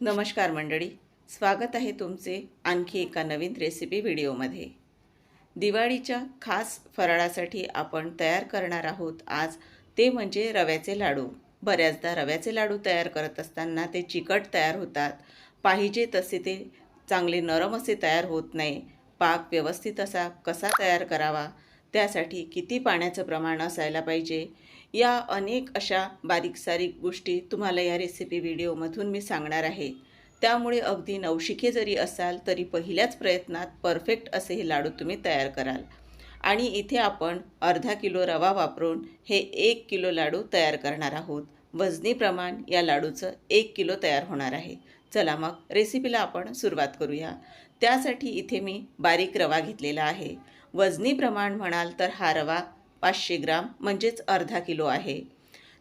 नमस्कार मंडळी स्वागत आहे तुमचे आणखी एका नवीन रेसिपी व्हिडिओमध्ये. दिवाळीच्या खास फराळासाठी आपण तयार करणार आहोत आज ते म्हणजे रव्याचे लाडू. बऱ्याचदा रव्याचे लाडू तयार करत असताना ते चिकट तयार होतात. पाहिजे तसे ते चांगले नरम असे तयार होत नाही. पाक व्यवस्थित असा कसा तयार करावा? त्यासाठी किती पाण्याचं प्रमाण असायला पाहिजे? या अनेक अशा बारीक सारीक गोष्टी तुम्हाला या रेसिपी व्हिडिओमधून मी सांगणार आहे. त्यामुळे अगदी नवशिके जरी असाल तरी पहिल्याच प्रयत्नात परफेक्ट असे हे लाडू तुम्ही तयार कराल. आणि इथे आपण अर्धा किलो रवा वापरून हे एक किलो लाडू तयार करणार आहोत. वजनी प्रमाण या लाडूचं एक किलो तयार होणार आहे. चला मग रेसिपीला आपण सुरुवात करूया. त्यासाठी इथे मी बारीक रवा घेतलेला आहे. वजनी प्रमाण म्हणाल तर हा रवा पाचशे ग्राम म्हणजेच अर्धा किलो आहे.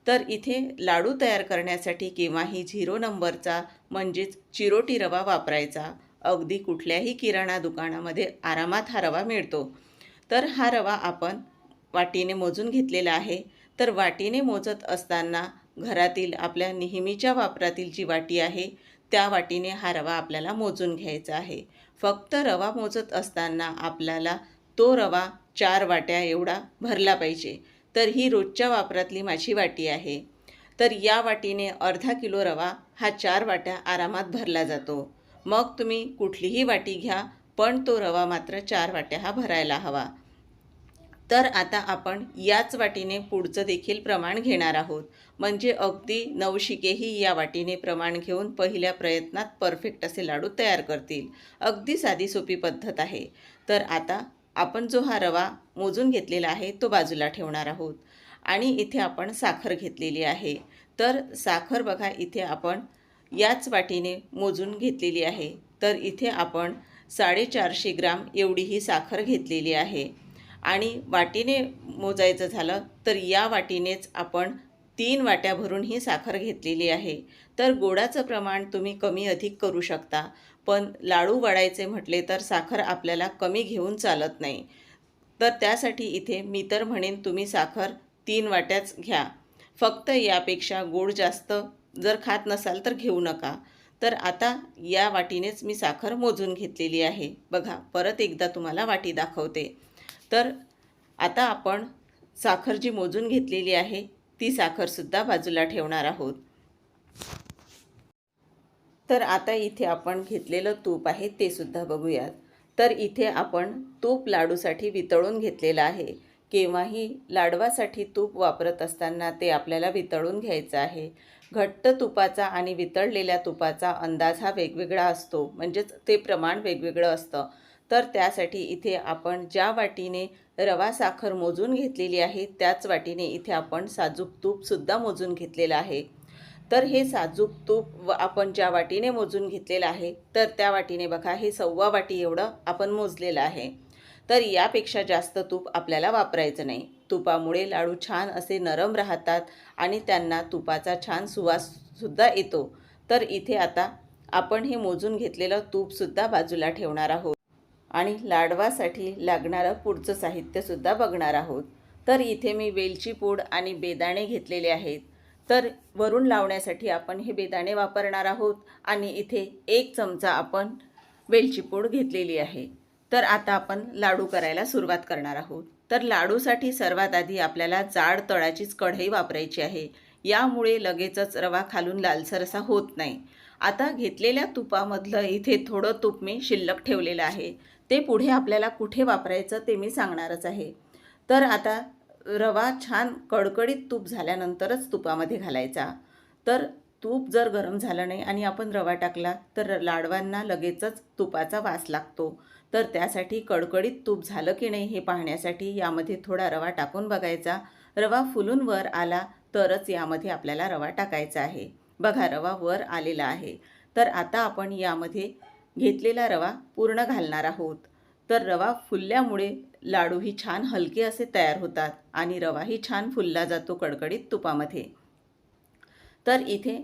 तर इथे लाडू तयार करण्यासाठी केव्हाही झिरो नंबरचा म्हणजेच चिरोटी रवा वापरायचा. अगदी कुठल्याही किराणा दुकानामध्ये आरामात हा रवा मिळतो. तर हा रवा आपण वाटीने मोजून घेतलेला आहे. तर वाटीने मोजत असताना घरातील आपल्या नेहमीच्या वापरातील जी वाटी आहे त्या वाटीने हा रवा आपल्याला मोजून घ्यायचा आहे. फक्त रवा मोजत असताना आपल्याला तो रवा चार वाट्या एवढा भरला पाहिजे. तर ही रोजच्या वापरातली माझी वाटी आहे. तर या वाटीने अर्धा किलो रवा हा चार वाट्या आरामात भरला जातो. मग तुम्ही कुठलीही वाटी घ्या पण तो रवा मात्र चार वाट्या हा भरायला हवा. तर आता आपण याच वाटीने पुढचं देखील प्रमाण घेणार आहोत. म्हणजे अगदी नवशिकेही या वाटीने प्रमाण घेऊन पहिल्या प्रयत्नात परफेक्ट असे लाडू तयार करतील. अगदी साधी सोपी पद्धत आहे. तर आता आपण जो हा रवा मोजून घेतलेला आहे तो बाजूला ठेवणार आहोत. आणि इथे आपण साखर घेतलेली आहे. तर साखर बघा इथे आपण याच वाटीने मोजून घेतलेली आहे. तर इथे आपण साडेचारशे ग्राम एवढी ही साखर घेतलेली आहे. आणि वाटीने मोजायचं झालं तर या वाटीनेच आपण तीन वाट्या भरून ही साखर घेतलेली आहे. तर गोडाचं प्रमाण तुम्ही कमी अधिक करू शकता. पण लाडू वाढायचे म्हटले तर साखर आपल्याला कमी घेऊन चालत नाही. तर त्यासाठी इथे मी तर म्हणेन तुम्ही साखर तीन वाट्याच घ्या. फक्त यापेक्षा गोड जास्त जर खात नसाल तर घेऊ नका. तर आता या वाटीनेच मी साखर मोजून घेतलेली आहे. बघा परत एकदा तुम्हाला वाटी दाखवते. तर आता आपण साखर जी मोजून घेतलेली आहे ती साखरसुद्धा बाजूला ठेवणार आहोत. तर आता इथे आपण घेतलेलं तूप आहे ते सुद्धा बघूयात. तर इथे आपण तूप लाडूसाठी वितळून घेतलेलं आहे. केव्हाही लाडवासाठी तूप वापरत असताना ते आपल्याला वितळून घ्यायचं आहे. घट्ट तुपाचा आणि वितळलेल्या तुपाचा अंदाज हा वेगवेगळा असतो. म्हणजेच ते प्रमाण वेगवेगळं असतं. तर त्यासाठी इथे आपण ज्या वाटीने रवा साखर मोजून घेतलेली आहे त्याच वाटीने इथे आपण साजूक तूपसुद्धा मोजून घेतलेलं आहे. तर हे साजूक तूप व आपण ज्या वाटीने मोजून घेतलेलं आहे तर त्या वाटीने बघा हे सव्वा वाटी एवढं आपण मोजलेलं आहे. तर यापेक्षा जास्त तूप आपल्याला वापरायचं नाही. तुपामुळे लाडू छान असे नरम राहतात आणि त्यांना तुपाचा छान सुवाससुद्धा येतो. तर इथे आता आपण हे मोजून घेतलेलं तूपसुद्धा बाजूला ठेवणार आहोत आणि लाडवासाठी लागणारं पुढचं साहित्यसुद्धा बघणार आहोत. तर इथे मी वेलची पूड आणि बेदाणे घेतलेले आहेत. तर वरून लावण्यासाठी आपण हे बेदाणे वापरणार आहोत आणि इथे एक चमचा आपण वेलची पूड घेतलेली आहे. तर आता आपण लाडू करायला सुरुवात करणार आहोत. तर लाडूसाठी सर्वात आधी आपल्याला जाड तळाचीच कढई वापरायची आहे. यामुळे लगेचच रवा खालून लालसर असा होत नाही. आता घेतलेल्या तुपामधलं इथे थोडं तूप मी शिल्लक ठेवलेलं आहे. ते पुढे आपल्याला कुठे वापरायचं ते मी सांगणारच आहे. तर आता रवा छान कडकडीत तूप झाल्यानंतरच तुपामध्ये घालायचा. तर तूप जर गरम झालं नाही आणि आपण रवा टाकला तर लाडवांना लगेचच तुपाचा वास लागतो. तर त्यासाठी कडकडीत तूप झालं की नाही हे पाहण्यासाठी यामध्ये थोडा रवा टाकून बघायचा. रवा फुलून वर आला तरच यामध्ये आपल्याला रवा टाकायचा आहे. बघा रवा वर आलेला आहे. तर आता आपण यामध्ये घेतलेला रवा पूर्ण घालणार आहोत. तर रवा फुलल्यामुळे लाडूही छान हलके असे तयार होतात आणि रवाही छान फुलला जातो कडकडीत तुपामध्ये. तर इथे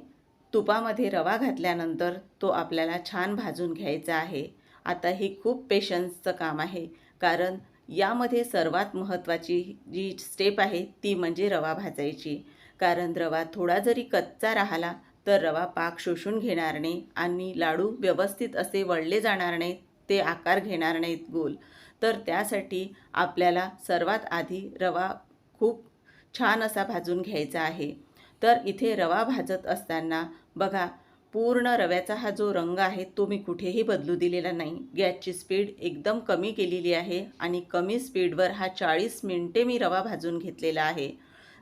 तुपामध्ये रवा घातल्यानंतर तो आपल्याला छान भाजून घ्यायचा आहे. आता हे खूप पेशन्सचं काम आहे कारण यामध्ये सर्वात महत्त्वाची जी स्टेप आहे ती म्हणजे रवा भाजायची. कारण रवा थोडा जरी कच्चा राहिला तर रवा पाक शोषून घेणार नाही आणि लाडू व्यवस्थित असे वळले जाणार नाहीत. ते आकार घेणार नाहीत गोल. तर त्यासाठी आपल्याला सर्वात आधी रवा खूप छान असा भाजून घ्यायचा आहे. तर इथे रवा भाजत असताना बघा पूर्ण रव्याचा हा जो रंग आहे तो मी कुठेही बदलू दिलेला नाही. गॅसची स्पीड एकदम कमी केलेली आहे आणि कमी स्पीडवर हा चाळीस मिनटे मी रवा भाजून घेतलेला आहे.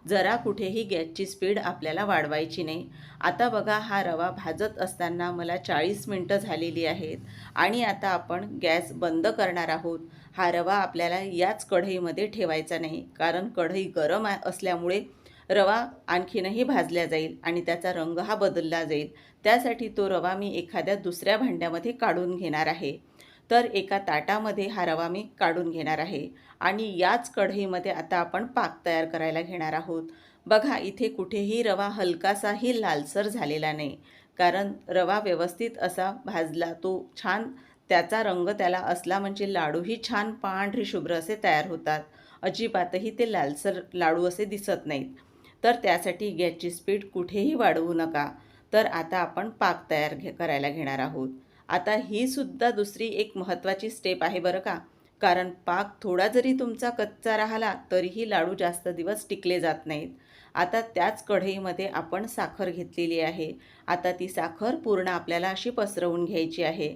जरा कुठेही गॅसची स्पीड आपल्याला वाढवायची नाही. आता बघा हा रवा भाजत असताना मला चाळीस मिनटं झालेली आहेत आणि आता आपण गॅस बंद करणार आहोत. हा रवा आपल्याला याच कढईमध्ये ठेवायचा नाही कारण कढई गरम असल्यामुळे रवा आणखीनही भाजल्या जाईल आणि त्याचा रंग हा बदलला जाईल. त्यासाठी तो रवा मी एखाद्या दुसऱ्या भांड्यामध्ये काढून घेणार आहे. तर एका ताटामध्ये हा रवा मी काढून घेणार आहे. आणि याच कढईमध्ये आता आपण पाक तयार करायला घेणार आहोत. बघा इथे कुठेही रवा हलकासाही लालसर झालेला नाही. कारण रवा व्यवस्थित असा भाजला तो छान त्याचा रंग त्याला असला म्हणजे लाडूही छान पांढरे शुभ्र असे तयार होतात. अजिबातही ते लालसर लाडू असे दिसत नाहीत. तर त्यासाठी गॅसची स्पीड कुठेही वाढवू नका. तर आता आपण पाक तयार घे करायला घेणार आहोत. आता ही सुद्धा दुसरी एक महत्त्वाची स्टेप आहे बरं का. कारण पाक थोडा जरी तुमचा कच्चा राहिला तरीही लाडू जास्त दिवस टिकले जात नाहीत. आता त्याच कढईमध्ये आपण साखर घेतलेली आहे. आता ती साखर पूर्ण आपल्याला अशी पसरवून घ्यायची आहे.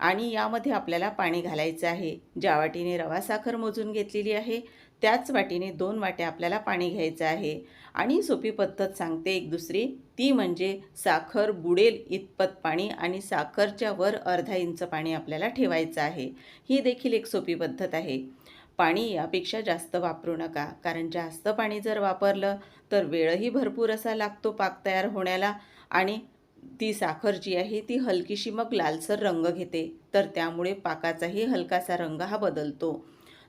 आणि यामध्ये आपल्याला पाणी घालायचं आहे. ज्या वाटीने रवा साखर मोजून घेतलेली आहे त्याच वाटीने दोन वाट्या आपल्याला पाणी घ्यायचं आहे. आणि सोपी पद्धत सांगते एक दुसरी. ती म्हणजे साखर बुडेल इतपत पाणी आणि साखरच्या वर अर्धा इंच पाणी आपल्याला ठेवायचं आहे. ही देखील एक सोपी पद्धत आहे. पाणी यापेक्षा जास्त वापरू नका. कारण जास्त पाणी जर वापरलं तर वेळही भरपूर असा लागतो पाक तयार होण्याला आणि ती साखर जी आहे ती हलकीशी मग लालसर रंग घेते. तर त्यामुळे पाकाचाही हलकासा रंग हा बदलतो.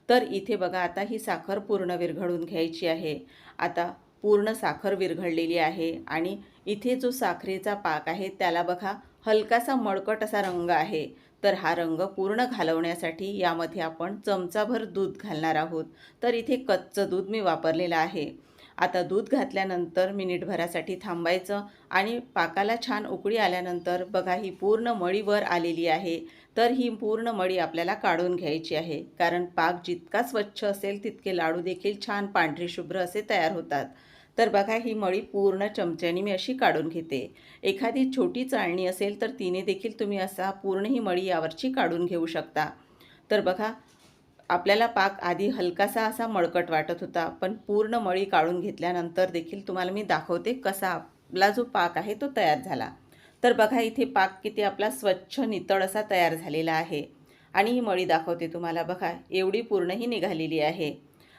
तर इथे बघा आता ही साखर पूर्ण विरघळून घ्यायची आहे. आता पूर्ण साखर विरघळलेली आहे आणि इथे जो साखरेचा पाक आहे त्याला बघा हलकासा मळकट असा रंग आहे. तर हा रंग पूर्ण घालवण्यासाठी यामध्ये आपण चमचाभर दूध घालणार आहोत. तर इथे कच्चं दूध मी वापरलेलं आहे. आता दूध घातल्यानंतर मिनिटभरासाठी थांबायचं आणि पाकाला छान उकळी आल्यानंतर बघा ही पूर्ण मळी वर आलेली आहे. तर ही पूर्ण मळी आपल्याला काढून घ्यायची आहे. कारण पाक जितका स्वच्छ असेल तितके लाडू देखील छान पांढरे शुभ्र असे तयार होतात. तर बघा ही मळी पूर्ण चमच्याने मी अशी काढून घेते. एखादी छोटी चाळणी असेल तर तिने देखील तुम्ही असा पूर्ण ही मळी यावरची काढून घेऊ शकता. तर बघा आपल्याला पाक आधी हलकासा असा मळकट वाटत होता पण पूर्ण मळी काढून घेतल्यानंतर देखील तुम्हाला मी दाखवते कसा आपला जो पाक आहे तो तयार झाला. तर बघा इथे पाक किती आपला स्वच्छ नितळ असा तयार झालेला आहे. आणि ही मळी दाखवते तुम्हाला बघा एवढी पूर्णही निघालेली आहे.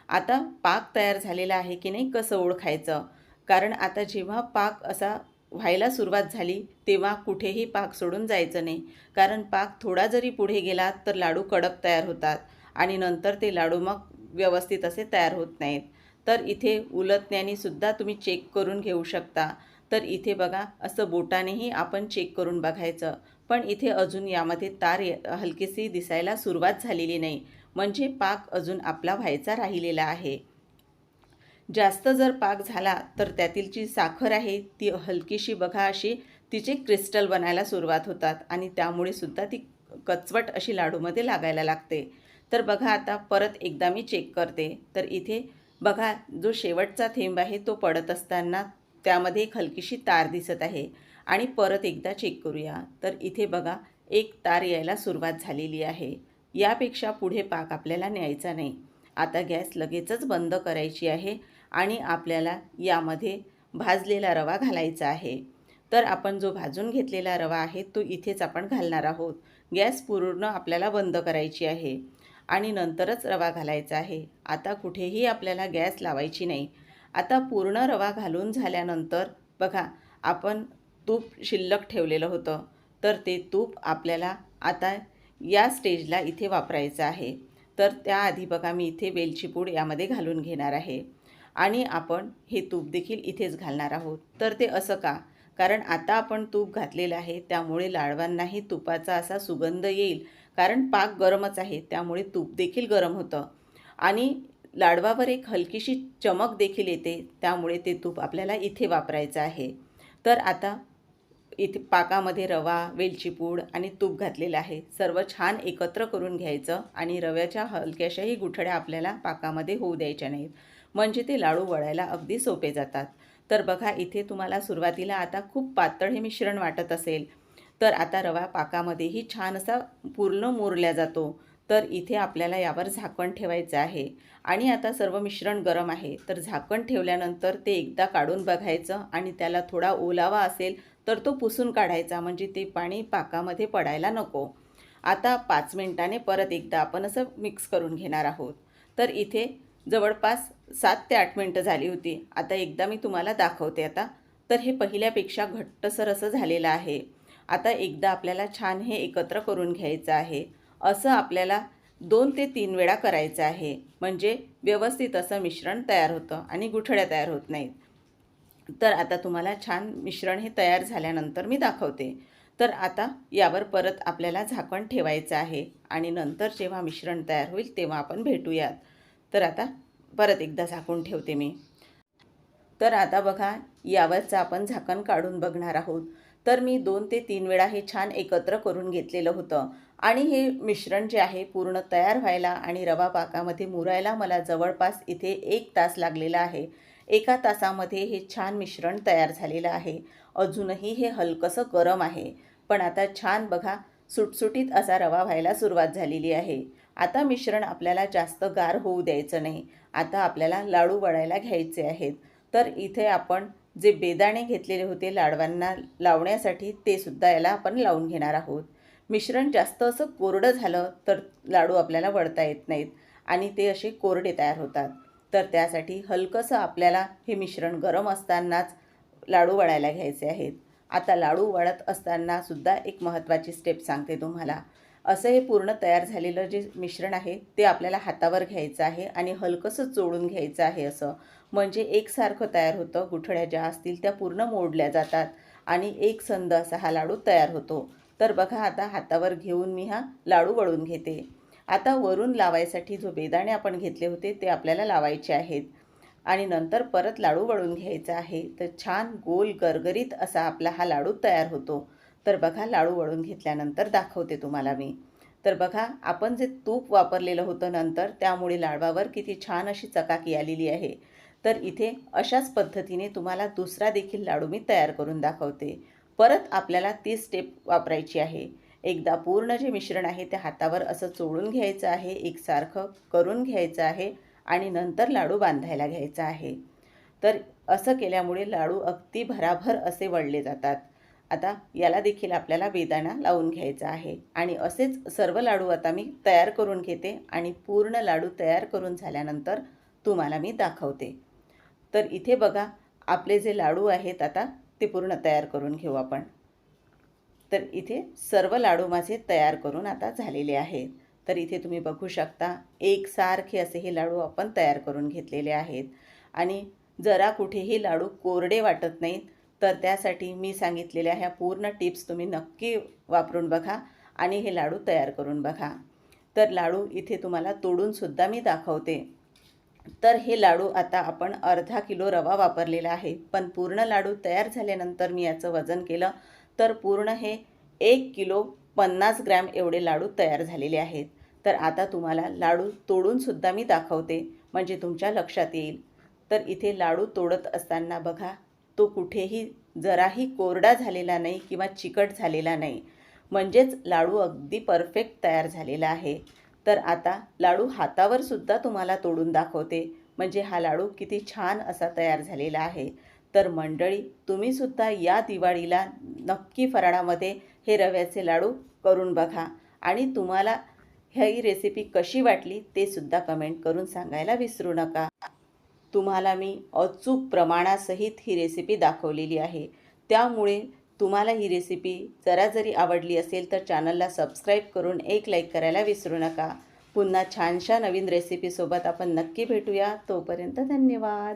आता पाक तयार झालेला आहे की नाही कसं ओळखायचं? कारण आता जेव्हा पाक असा व्हायला सुरुवात झाली तेव्हा कुठेही पाक सोडून जायचं नाही. कारण पाक थोडा जरी पुढे गेला तर लाडू कडक तयार होतात आणि नंतर ते लाडू मग व्यवस्थित असे तयार होत नाहीत. तर इथे उलटण्याने सुद्धा तुम्ही चेक करून घेऊ शकता. तर इथे बघा असं बोटानेही आपण चेक करून बघायचं. पण इथे अजून यामध्ये तार हलकीशी दिसायला सुरुवात झालेली नाही. म्हणजे पाक अजून आपला व्हायचा राहिलेला आहे. जास्त जर पाक झाला तर त्यातील जी साखर आहे ती हलकीशी बघा अशी तिचे क्रिस्टल बनायला सुरुवात होतात आणि त्यामुळे सुद्धा ती कचवट अशी लाडूमध्ये लागायला लागते. तर बघा आता परत एकदा मी चेक करते. तर इथे बघा जो शेवटचा थेंब आहे तो पडत असताना त्यामध्ये एक हलकीशी तार दिसत आहे. आणि परत एकदा चेक करूया. तर इथे बघा एक तार यायला सुरुवात झालेली आहे. यापेक्षा पुढे पाक आपल्याला न्यायचा नाही. आता गॅस लगेचच बंद करायची आहे आणि आपल्याला यामध्ये भाजलेला रवा घालायचा आहे. तर आपण जो भाजून घेतलेला रवा आहे तो इथेच आपण घालणार आहोत. गॅस पूर्ण आपल्याला बंद करायची आहे आणि नंतरच रवा घालायचा आहे. आता कुठेही आपल्याला गॅस लावायची नाही. आता पूर्ण रवा घालून झाल्यानंतर बघा आपण तूप शिल्लक ठेवलेलं होतं. तर ते तूप आपल्याला आता या स्टेजला इथे वापरायचं आहे. तर त्याआधी बघा मी इथे वेलची पूड यामध्ये घालून घेणार आहे. आणि आपण हे तूप देखील इथेच घालणार आहोत. तर ते असं का? कारण आता आपण तूप घातलेलं आहे त्यामुळे लाडवांनाही तुपाचा असा सुगंध येईल. कारण पाक गरमच आहे त्यामुळे तूप देखील गरम होतं. आणि लाडवावर एक हलकीशी चमक देखील येते त्यामुळे ते तूप आपल्याला इथे वापरायचं आहे. तर आता इथे पाकामध्ये रवा वेलची पूड आणि तूप घातलेलं आहे. सर्व छान एकत्र करून घ्यायचं आणि रव्याच्या हलक्याशाही गुठड्या आपल्याला पाकामध्ये होऊ द्यायच्या नाहीत. म्हणजे ते लाडू वळायला अगदी सोपे जातात. तर बघा इथे तुम्हाला सुरुवातीला आता खूप पातळ हे मिश्रण वाटत असेल तर आता रवा पाकामध्येही छान असा पूर्ण मुरल्या जातो. तर इथे आपल्याला यावर झाकण ठेवायचं आहे. आणि आता सर्व मिश्रण गरम आहे. तर झाकण ठेवल्यानंतर ते एकदा काढून बघायचं आणि त्याला थोडा ओलावा असेल तर तो पुसून काढायचा म्हणजे ते पाणी पाकामध्ये पडायला नको. आता पाच मिनिटाने परत एकदा आपण असं मिक्स करून घेणार आहोत. तर इथे जवळपास सात ते आठ मिनटं झाली होती. आता एकदा मी तुम्हाला दाखवते आता. तर हे पहिल्यापेक्षा घट्टसर असं झालेलं आहे. आता एकदा आपल्याला छान हे एकत्र करून घ्यायचं आहे. असं आपल्याला दोन ते तीन वेळा करायचं आहे. म्हणजे व्यवस्थित असं मिश्रण तयार होतं आणि गुठळ्या तयार होत नाहीत. तर आता तुम्हाला छान मिश्रण हे तयार झाल्यानंतर मी दाखवते. तर आता यावर परत आपल्याला झाकण ठेवायचं आहे आणि नंतर जेव्हा मिश्रण तयार होईल तेव्हा आपण भेटूयात. तर आता परत एकदा झाकून ठेवते मी. तर आता बघा यावरचं आपण झाकण काढून बघणार आहोत. तर मी दोन ते तीन वेळा हे छान एकत्र करून घेतलेलं होतं. आणि हे मिश्रण जे आहे पूर्ण तयार व्हायला आणि रवा पाकामध्ये मुरायला मला जवळपास इथे एक तास लागलेला आहे. एका तासामध्ये हे छान मिश्रण तयार झालेलं आहे. अजूनही हे हलकंसं गरम आहे. पण आता छान बघा सुटसुटीत असा रवा व्हायला सुरुवात झालेली आहे. आता मिश्रण आपल्याला जास्त गार होऊ द्यायचं नाही. आता आपल्याला लाडू वळायला घ्यायचे आहेत. तर इथे आपण जे बेदाणे घेतलेले होते लाडवांना लावण्यासाठी ते सुद्धा याला आपण लावून घेणार आहोत. मिश्रण जास्त असं कोरडं झालं तर लाडू आपल्याला वळता येत नाहीत आणि ते असे कोरडे तयार होतात. तर त्यासाठी हलकंसं आपल्याला हे मिश्रण गरम असतानाच लाडू वळायला घ्यायचे आहेत. आता लाडू वळत असताना सुद्धा एक महत्त्वाची स्टेप सांगते तुम्हाला. असं हे पूर्ण तयार झालेलं जे मिश्रण आहे ते आपल्याला हातावर घ्यायचं आहे आणि हलकंसं चोळून घ्यायचं आहे असं. म्हणजे एकसारखं तयार होतं गुठळ्या ज्या असतील त्या पूर्ण मोडल्या जातात आणि एक संद असा हा लाडू तयार होतो. तर बघा आता हातावर घेऊन मी हा लाडू वळून घेते. आता वरून लावायसाठी जो बेदाणे आपण घेतले होते ते आपल्याला लावायचे आहेत. आणि नंतर परत लाडू वळून घ्यायचा आहे. तर छान गोल गरगरीत असा आपला हा लाडू तयार होतो. तर बघा लाडू वळून घेतल्यानंतर दाखवते तुम्हाला मी. तर बघा आपण जे तूप वापरलेलं होतं नंतर त्यामुळे लाडवावर किती छान अशी चकाकी आलेली आहे. तर इथे अशाच पद्धतीने तुम्हाला दुसरा देखील लाडू मी तयार करून दाखवते. परत आपल्याला ती स्टेप वापरायची आहे. एकदा पूर्ण जे मिश्रण आहे ते हातावर असं चोळून घ्यायचं आहे एकसारखं करून घ्यायचं आहे आणि नंतर लाडू बांधायला घ्यायचा आहे. तर असं केल्यामुळे लाडू अगदी भराभर असे वळले जातात. आता याला देखील आपल्याला बेदाणा लावून घ्यायचा आहे आणि असेच सर्व लाडू आता मी तयार करून घेते आणि पूर्ण लाडू तयार करून झाल्यानंतर तुम्हाला मी दाखवते. तर इथे बघा आपले जे लाडू आहेत आता ते पूर्ण तयार करून घेऊ आपण. तर इथे सर्व लाडू माझे तयार करून आता झालेले आहेत. तर इथे तुम्ही बघू शकता एकसारखे असे हे लाडू आपण तयार करून घेतलेले आहेत. आणि जरा कुठेही लाडू कोरडे वाटत नाहीत तर त्यासाठी मी सांगितलेल्या ह्या पूर्ण टिप्स तुम्ही नक्की वापरून बघा आणि हे लाडू तयार करून बघा. तर लाडू इथे तुम्हाला तोडूनसुद्धा मी दाखवते. तर हे लाडू आता आपण अर्धा किलो रवा वापरलेला आहे पण पूर्ण लाडू तयार झाल्यानंतर मी याचं वजन केलं तर पूर्ण हे एक किलो पन्नास ग्रॅम एवढे लाडू तयार झालेले आहेत. तर आता तुम्हाला लाडू तोडूनसुद्धा मी दाखवते म्हणजे तुमच्या लक्षात येईल. तर इथे लाडू तोडत असताना बघा तो कुठेही जराही कोरडा झालेला नाही किंवा चिकट झालेला नाही. म्हणजेच लाडू अगदी परफेक्ट तयार झालेला आहे. तर आता लाडू हातावर सुद्धा तुम्हाला तोडून दाखवते म्हणजे हा लाडू किती छान असा तयार झालेला आहे. तर मंडळी तुम्हीसुद्धा या दिवाळीला नक्की फराळामध्ये हे रव्याचे लाडू करून बघा. आणि तुम्हाला ही रेसिपी कशी वाटली ते सुद्धा कमेंट करून सांगायला विसरू नका. तुम्हाला मी अचूक प्रमाणासहित ही रेसिपी दाखवलेली आहे. त्यामुळे तुम्हाला ही रेसिपी जरा जरी आवडली असेल तर चॅनलला सबस्क्राईब करून एक लाईक करायला विसरू नका. पुन्हा छानशा नवीन रेसिपीसोबत आपण नक्की भेटूया. तोपर्यंत धन्यवाद.